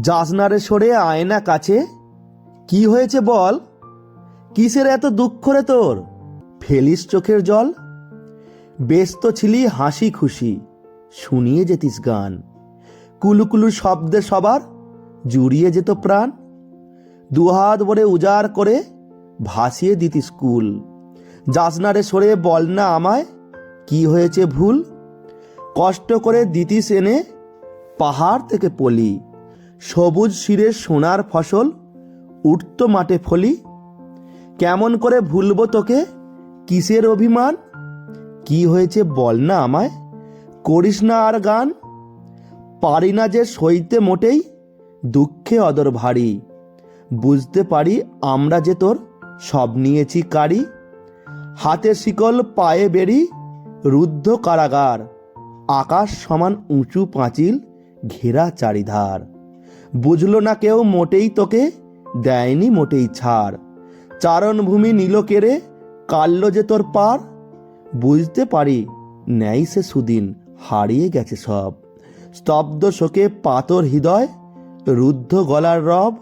জাসনারে সরে আয়না কাছে। কি হয়েছে বল? কিসের এত দুঃখ রে তোর? ফেলিস চোখের জল? ব্যস্ত ছিলি হাসি খুশি, শুনিয়ে যেতিস গান। কুলুকুলু শব্দে সবার জুড়িয়ে যেত প্রাণ। দুহাত ভরে উজাড় করে ভাসিয়ে দিতি স্কুল। জাসনারে সরে বল না আমায়, কি হয়েছে ভুল? কষ্ট করে দিতিস এনে পাহাড় থেকে পলি। সবুজ শিরে সোনার ফসল, উঠত মাঠে ফলি। কেমন করে ভুলবো তোকে? কিসের অভিমান? কি হয়েছে বল না আমায়? করিস না আর গান? পারি না যে সইতে মোটেই, দুঃখে অদর ভারী। বুঝতে পারি আমরা যে তোর সব নিয়েছি কারি। হাতে শিকল, পায়ে বেরি রুদ্ধ কারাগার। আকাশ সমান উঁচু পাঁচিল, ঘেরা চারিধার। বুঝলো না কেউ, মোটেই তোকে দেয়নি মোটেই ছাড়। চারণভূমি নীল কেড়ে কাল্ল যে তোর পার। বুঝতে পারি নেই সে সুদিন, হারিয়ে গেছে সব। স্তব্ধ শোকে পাতর হৃদয়, রুদ্ধ গলার রব।